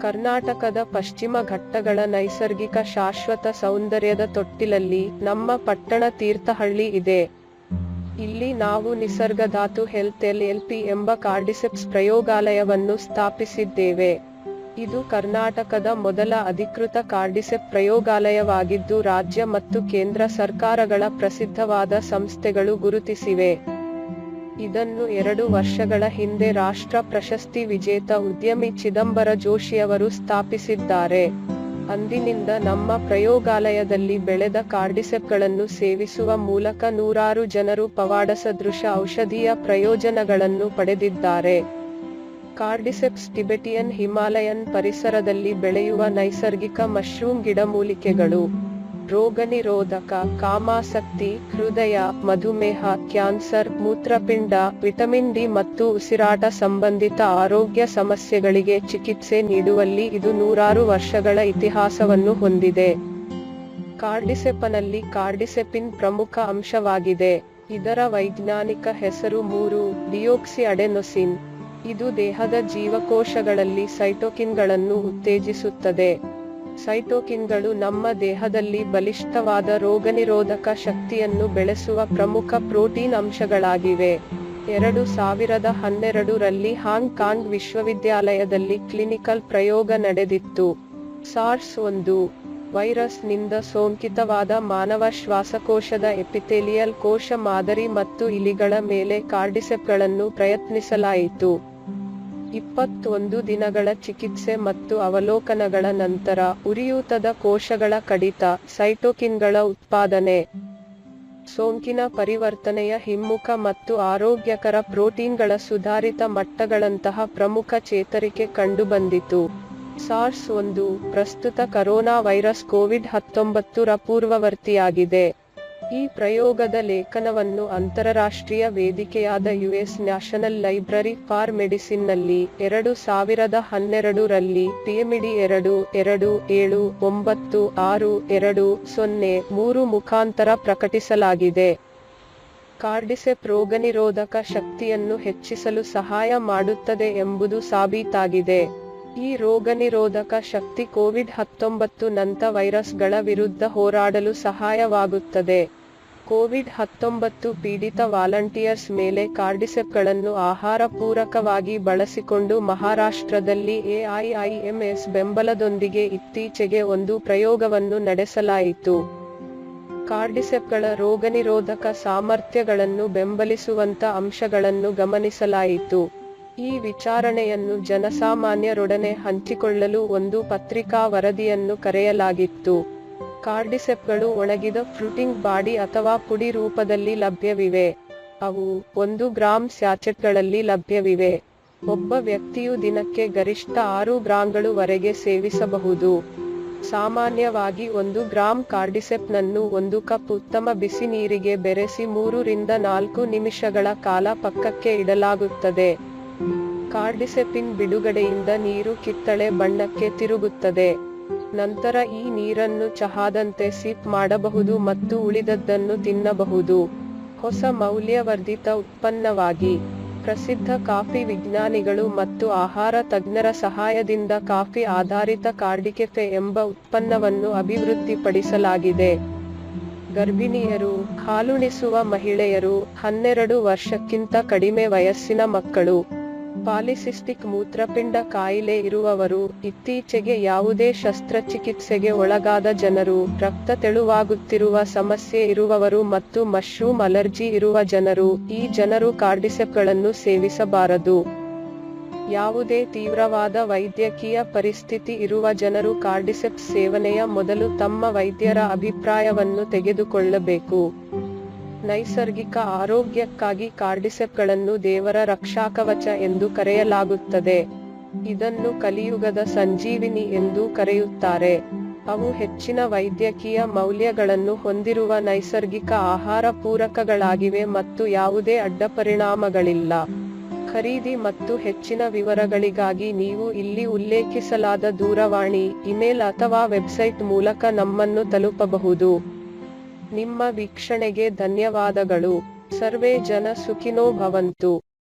ಕರ್ನಾಟಕದ ಪಶ್ಚಿಮ ಘಟ್ಟಗಳ ನೈಸರ್ಗಿಕ ಶಾಶ್ವತ ಸೌಂದರ್ಯದ ತೊಟ್ಟಿಲಲ್ಲಿ ನಮ್ಮ ಪಟ್ಟಣ ತೀರ್ಥಹಳ್ಳಿ ಇದೆ. ಇಲ್ಲಿ ನಾವು Nisargadhatu health L L P ಎಂಬ ಕಾರ್ಡಿಸೆಪ್ಸ್ ಪ್ರಯೋಗಾಲಯವನ್ನು ಸ್ಥಾಪಿಸಿದ್ದೇವೆ. ಇದು ಕರ್ನಾಟಕದ ಮೊದಲ ಅಧಿಕೃತ ಕಾರ್ಡಿಸೆಪ್ ಪ್ರಯೋಗಾಲಯವಾಗಿದ್ದು, ರಾಜ್ಯ ಮತ್ತು ಕೇಂದ್ರ ಸರ್ಕಾರಗಳ ಪ್ರಸಿದ್ಧವಾದ ಸಂಸ್ಥೆಗಳು ಗುರುತಿಸಿವೆ. ಇದನ್ನು ಎರಡು ವರ್ಷಗಳ ಹಿಂದೆ ರಾಷ್ಟ್ರ ಪ್ರಶಸ್ತಿ ವಿಜೇತ ಉದ್ಯಮಿ ಚಿದಂಬರ ಜೋಶಿಯವರು ಸ್ಥಾಪಿಸಿದ್ದಾರೆ. ಅಂದಿನಿಂದ ನಮ್ಮ ಪ್ರಯೋಗಾಲಯದಲ್ಲಿ ಬೆಳೆದ ಕಾರ್ಡಿಸೆಪ್ಗಳನ್ನು ಸೇವಿಸುವ ಮೂಲಕ ನೂರಾರು ಜನರು ಪವಾಡಸದೃಶ ಔಷಧೀಯ ಪ್ರಯೋಜನಗಳನ್ನು ಪಡೆದಿದ್ದಾರೆ. ಕಾರ್ಡಿಸೆಪ್ಸ್ ಟಿಬೆಟಿಯನ್ ಹಿಮಾಲಯನ್ ಪರಿಸರದಲ್ಲಿ ಬೆಳೆಯುವ ನೈಸರ್ಗಿಕ ಮಶ್ರೂಮ್ ಗಿಡಮೂಲಿಕೆಗಳು. ರೋಗನಿರೋಧಕ, ಕಾಮಾಸಕ್ತಿ, ಹೃದಯ, ಮಧುಮೇಹ, ಕ್ಯಾನ್ಸರ್, ಮೂತ್ರಪಿಂಡ, ವಿಟಮಿನ್ ಡಿ ಮತ್ತು ಉಸಿರಾಟ ಸಂಬಂಧಿತ ಆರೋಗ್ಯ ಸಮಸ್ಯೆಗಳಿಗೆ ಚಿಕಿತ್ಸೆ ನೀಡುವಲ್ಲಿ ಇದು ನೂರಾರು ವರ್ಷಗಳ ಇತಿಹಾಸವನ್ನು ಹೊಂದಿದೆ. ಕಾರ್ಡಿಸೆಪನಲ್ಲಿ ಕಾರ್ಡಿಸೆಪಿನ್ ಪ್ರಮುಖ ಅಂಶವಾಗಿದೆ. ಇದರ ವೈಜ್ಞಾನಿಕ ಹೆಸರು ಮೂರು ಡಿಯೋಕ್ಸಿ ಅಡೆನೊಸಿನ್ ಇದು ದೇಹದ ಜೀವಕೋಶಗಳಲ್ಲಿ ಸೈಟೋಕಿನ್ಗಳನ್ನು ಉತ್ತೇಜಿಸುತ್ತದೆ. ಸೈಟೋಕಿನ್ಗಳು ನಮ್ಮ ದೇಹದಲ್ಲಿ ಬಲಿಷ್ಠವಾದ ರೋಗನಿರೋಧಕ ಶಕ್ತಿಯನ್ನು ಬೆಳೆಸುವ ಪ್ರಮುಖ ಪ್ರೋಟೀನ್ ಅಂಶಗಳಾಗಿವೆ. ಎರಡು ಸಾವಿರದ ಹನ್ನೆರಡರಲ್ಲಿ ಹಾಂಗ್ಕಾಂಗ್ ವಿಶ್ವವಿದ್ಯಾಲಯದಲ್ಲಿ ಕ್ಲಿನಿಕಲ್ ಪ್ರಯೋಗ ನಡೆದಿತ್ತು. ಸಾರ್ಸ್ ಒಂದು, ವೈರಸ್ನಿಂದ ಸೋಂಕಿತವಾದ ಮಾನವ ಶ್ವಾಸಕೋಶದ ಎಪಿಥೇಲಿಯಲ್ ಕೋಶ ಮಾದರಿ ಮತ್ತು ಇಲಿಗಳ ಮೇಲೆ ಕಾರ್ಡಿಸೆಪ್ಗಳನ್ನು ಪ್ರಯತ್ನಿಸಲಾಯಿತು. ಇಪ್ಪತ್ತೊಂದು ದಿನಗಳ ಚಿಕಿತ್ಸೆ ಮತ್ತು ಅವಲೋಕನಗಳ ನಂತರ ಉರಿಯೂತದ ಕೋಶಗಳ ಕಡಿತ, ಸೈಟೋಕಿನ್ಗಳ ಉತ್ಪಾದನೆ, ಸೋಂಕಿನ ಪರಿವರ್ತನೆಯ ಹಿಮ್ಮುಖ ಮತ್ತು ಆರೋಗ್ಯಕರ ಪ್ರೋಟೀನ್ಗಳ ಸುಧಾರಿತ ಮಟ್ಟಗಳಂತಹ ಪ್ರಮುಖ ಚೇತರಿಕೆ ಕಂಡುಬಂದಿತು. ಸಾರ್ಸ್ ಒಂದು ಪ್ರಸ್ತುತ ಕರೋನಾ ವೈರಸ್ ಕೋವಿಡ್ ಹತ್ತೊಂಬತ್ತು ರ ಪೂರ್ವವರ್ತಿಯಾಗಿದೆ. ಈ ಪ್ರಯೋಗದ ಲೇಖನವನ್ನು ಅಂತರರಾಷ್ಟ್ರೀಯ ವೇದಿಕೆಯಾದ ಯುಎಸ್ ನ್ಯಾಷನಲ್ ಲೈಬ್ರರಿ ಫಾರ್ ಮೆಡಿಸಿನ್ನಲ್ಲಿ ಎರಡು ಸಾವಿರದ ಹನ್ನೆರಡರಲ್ಲಿ ಪಿಎಮಿಡಿ ಎರಡು ಎರಡು, ಏಳು, ಒಂಬತ್ತು, ಆರು, ಎರಡು, ಸೊನ್ನೆ, ಮೂರು ಮುಖಾಂತರ ಪ್ರಕಟಿಸಲಾಗಿದೆ. ಕಾರ್ಡಿಸೆಪ್ ರೋಗನಿರೋಧಕ ಶಕ್ತಿಯನ್ನು ಹೆಚ್ಚಿಸಲು ಸಹಾಯ ಮಾಡುತ್ತದೆ ಎಂಬುದು ಸಾಬೀತಾಗಿದೆ. ಈ ರೋಗನಿರೋಧಕ ಶಕ್ತಿ ಕೋವಿಡ್ ಹತ್ತೊಂಬತ್ತು ನಂತ ವೈರಸ್ಗಳ ವಿರುದ್ಧ ಹೋರಾಡಲು ಸಹಾಯವಾಗುತ್ತದೆ. ಕೋವಿಡ್ ಹತ್ತೊಂಬತ್ತು ಪೀಡಿತ ವಾಲಂಟಿಯರ್ಸ್ ಮೇಲೆ ಕಾರ್ಡಿಸೆಪ್ಗಳನ್ನು ಆಹಾರ ಪೂರಕವಾಗಿ ಬಳಸಿಕೊಂಡು ಮಹಾರಾಷ್ಟ್ರದಲ್ಲಿ ಎಐಐಎಂಎಸ್ ಬೆಂಬಲದೊಂದಿಗೆ ಇತ್ತೀಚೆಗೆ ಒಂದು ಪ್ರಯೋಗವನ್ನು ನಡೆಸಲಾಯಿತು. ಕಾರ್ಡಿಸೆಪ್ಗಳ ರೋಗನಿರೋಧಕ ಸಾಮರ್ಥ್ಯಗಳನ್ನು ಬೆಂಬಲಿಸುವಂತ ಅಂಶಗಳನ್ನು ಗಮನಿಸಲಾಯಿತು. ಈ ವಿಚಾರಣೆಯನ್ನು ಜನಸಾಮಾನ್ಯರೊಡನೆ ಹಂಚಿಕೊಳ್ಳಲು ಒಂದು ಪತ್ರಿಕಾ ವರದಿಯನ್ನು ಕರೆಯಲಾಗಿತ್ತು. ಕಾರ್ಡಿಸೆಪ್ಗಳು ಒಣಗಿದ ಫ್ರೂಟಿಂಗ್ ಬಾಡಿ ಅಥವಾ ಪುಡಿ ರೂಪದಲ್ಲಿ ಲಭ್ಯವಿವೆ. ಅವು ಒಂದು ಗ್ರಾಂ ಸ್ಯಾಚೆಟ್ಗಳಲ್ಲಿ ಲಭ್ಯವಿವೆ. ಒಬ್ಬ ವ್ಯಕ್ತಿಯು ದಿನಕ್ಕೆ ಗರಿಷ್ಠ ಆರು ಗ್ರಾಂಗಳು ವರೆಗೆ ಸೇವಿಸಬಹುದು. ಸಾಮಾನ್ಯವಾಗಿ ಒಂದು ಗ್ರಾಂ ಕಾರ್ಡಿಸೆಪ್ನನ್ನು ಒಂದು ಕಪ್ ಉತ್ತಮ ಬಿಸಿ ನೀರಿಗೆ ಬೆರೆಸಿ ಮೂರರಿಂದ ನಾಲ್ಕು ನಿಮಿಷಗಳ ಕಾಲ ಪಕ್ಕಕ್ಕೆ ಇಡಲಾಗುತ್ತದೆ. ಕಾರ್ಡಿಸೆಪಿನ್ ಬಿಡುಗಡೆಯಿಂದ ನೀರು ಕಿತ್ತಳೆ ಬಣ್ಣಕ್ಕೆ ತಿರುಗುತ್ತದೆ. ನಂತರ ಈ ನೀರನ್ನು ಚಹಾದಂತೆ ಸಿಪ್ ಮಾಡಬಹುದು ಮತ್ತು ಉಳಿದದ್ದನ್ನು ತಿನ್ನಬಹುದು. ಹೊಸ ಮೌಲ್ಯವರ್ಧಿತ ಉತ್ಪನ್ನವಾಗಿ, ಪ್ರಸಿದ್ಧ ಕಾಫಿ ವಿಜ್ಞಾನಿಗಳು ಮತ್ತು ಆಹಾರ ತಜ್ಞರ ಸಹಾಯದಿಂದ ಕಾಫಿ ಆಧಾರಿತ ಕಾರ್ಡಿಕೆಫೆ ಎಂಬ ಉತ್ಪನ್ನವನ್ನು ಅಭಿವೃದ್ಧಿಪಡಿಸಲಾಗಿದೆ. ಗರ್ಭಿಣಿಯರು, ಹಾಲುಣಿಸುವ ಮಹಿಳೆಯರು, ಹನ್ನೆರಡು ವರ್ಷಕ್ಕಿಂತ ಕಡಿಮೆ ವಯಸ್ಸಿನ ಮಕ್ಕಳು ಪಾಲಿಸಿಸ್ಟಿಕ್ ಮೂತ್ರಪಿಂಡ ಕಾಯಿಲೆ ಇರುವವರು ಇತ್ತೀಚೆಗೆ ಯಾವುದೇ ಶಸ್ತ್ರಚಿಕಿತ್ಸೆಗೆ ಒಳಗಾದ ಜನರು, ರಕ್ತ ತೆಳುವಾಗುತ್ತಿರುವ ಸಮಸ್ಯೆ ಇರುವವರು ಮತ್ತು ಮಶ್ರೂಮ್ ಅಲರ್ಜಿ ಇರುವ ಜನರು, ಈ ಜನರು ಕಾರ್ಡಿಸೆಪ್ಗಳನ್ನು ಸೇವಿಸಬಾರದು. ಯಾವುದೇ ತೀವ್ರವಾದ ವೈದ್ಯಕೀಯ ಪರಿಸ್ಥಿತಿ ಇರುವ ಜನರು ಕಾರ್ಡಿಸೆಪ್ಸ್ ಸೇವನೆಯ ಮೊದಲು ತಮ್ಮ ವೈದ್ಯರ ಅಭಿಪ್ರಾಯವನ್ನು ತೆಗೆದುಕೊಳ್ಳಬೇಕು. ನೈಸರ್ಗಿಕ ಆರೋಗ್ಯಕ್ಕಾಗಿ ಕಾರ್ಡಿಸೆಪ್ಗಳನ್ನು ದೇವರ ರಕ್ಷಾಕವಚ ಎಂದು ಕರೆಯಲಾಗುತ್ತದೆ. ಇದನ್ನು ಕಲಿಯುಗದ ಸಂಜೀವಿನಿ ಎಂದು ಕರೆಯುತ್ತಾರೆ. ಅವು ಹೆಚ್ಚಿನ ವೈದ್ಯಕೀಯ ಮೌಲ್ಯಗಳನ್ನು ಹೊಂದಿರುವ ನೈಸರ್ಗಿಕ ಆಹಾರ ಪೂರಕಗಳಾಗಿವೆ ಮತ್ತು ಯಾವುದೇ ಅಡ್ಡಪರಿಣಾಮಗಳಿಲ್ಲ ಖರೀದಿ ಮತ್ತು ಹೆಚ್ಚಿನ ವಿವರಗಳಿಗಾಗಿ ನೀವು ಇಲ್ಲಿ ಉಲ್ಲೇಖಿಸಲಾದ ದೂರವಾಣಿ, ಇಮೇಲ್ ಅಥವಾ ವೆಬ್ಸೈಟ್ ಮೂಲಕ ನಮ್ಮನ್ನು ತಲುಪಬಹುದು. ನಿಮ್ಮ ವೀಕ್ಷಣೆಗೆ ಧನ್ಯವಾದಗಳು. ಸರ್ವೇ ಜನ ಸುಖಿನೋ ಭವಂತು.